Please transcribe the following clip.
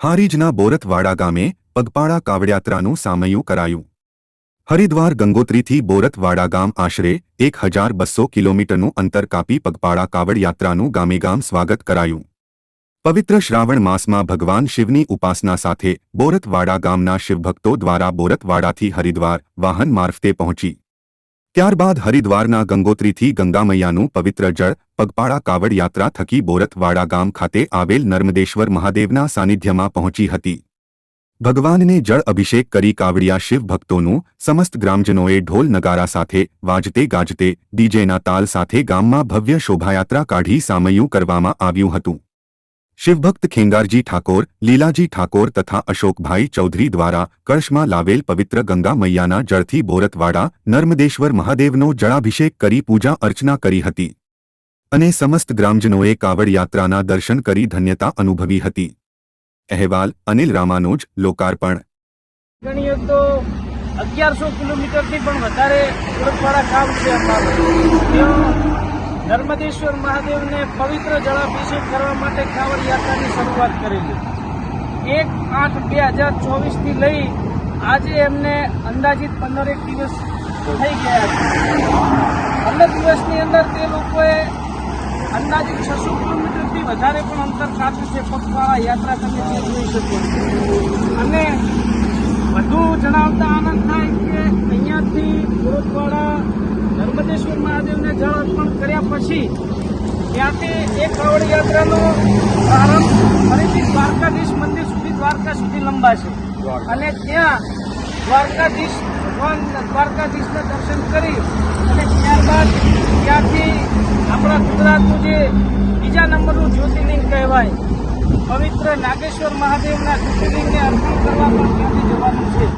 હારીજના બોરતવાડા ગામે પગપાળા કાવડયાત્રાનું સામયું કરાયું. હરિદ્વાર ગંગોત્રીથી બોરતવાડા ગામ આશરે એક હજાર બસો કિલોમીટરનું અંતર કાપી પગપાળા કાવડયાત્રાનું ગામેગામ સ્વાગત કરાયું. પવિત્ર શ્રાવણ માસમાં ભગવાન શિવની ઉપાસના સાથે બોરતવાડા ગામના શિવભક્તો દ્વારા બોરતવાડાથી હરિદ્વાર વાહન મારફતે પહોંચી. ત્યારબાદ હરિદ્વારના ગંગોત્રીથી ગંગામૈયાનું પવિત્ર જળ, પગપાળા કાવડ યાત્રા થકી બોરતવાડા ગામ ખાતે આવેલ નર્મદેશ્વર મહાદેવના સાનિધ્યમાં પહોંચી હતી. ભગવાનને જળ અભિષેક કરી કાવડિયા શિવ ભક્તોનું સમસ્ત ગ્રામજનોએ ઢોલ નગારા સાથે, વાજતે ગાજતે, ડીજેના તાલ સાથે ગામમાં ભવ્ય શોભાયાત્રા કાઢી સામયું કરવામાં આવ્યું હતું. શિવભક્ત ખેંગારજી ઠાકોર, લીલાજી ઠાકોર તથા અશોકભાઈ ચૌધરી દ્વારા કળશમાં લાવેલ પવિત્ર ગંગા મૈયાના જળથી બોરતવાડા, નર્મદેશ્વર મહાદેવનો જળાભિષેક કરી પૂજા અર્ચના કરી હતી. અને સમસ્ત ગ્રામજનોએ કાવડ યાત્રાના દર્શન કરી ધન્યતા અનુભવી હતી. અહેવાલ, અનિલ રામાનુજ, લોકાર્પણ. અગિયારસો કિલોમીટરથી પણ વધારે સુરતવાળા કામ છે અમારું. નર્મદેશ્વર મહાદેવને પવિત્ર જળાભિષેક કરવા માટે કાવડ યાત્રાની શરૂઆત કરેલી. એક આઠ બે હજાર ચોવીસથી લઈ આજે એમને અંદાજિત પંદરેક દિવસ થઈ ગયા છે. પંદર દિવસની અંદર તે લોકોએ અંદાજિત છસો કિલોમીટરથી વધારે પણ અંતર કાપ્યું છે. પગપાળા યાત્રા તમે જે જોઈ શકો અને વધુ જણાવતા આનંદ થાય અર્પણ કર્યા પછી ત્યાંથી એક કાવડ યાત્રાનો પ્રારંભ ફરીથી દ્વારકાધીશ મંદિર સુધી દ્વારકા સુધી લંબાશે. અને ત્યાં દ્વારકાધીશ ભગવાન દ્વારકાધીશના દર્શન કરી અને ત્યારબાદ ત્યાંથી આપણા ગુજરાતનું જે બીજા નંબરનું જ્યોતિર્લિંગ કહેવાય પવિત્ર નાગેશ્વર મહાદેવના જ્યોતિર્લિંગને અર્પણ કરવા પણ ત્યાંથી જવાનું છે.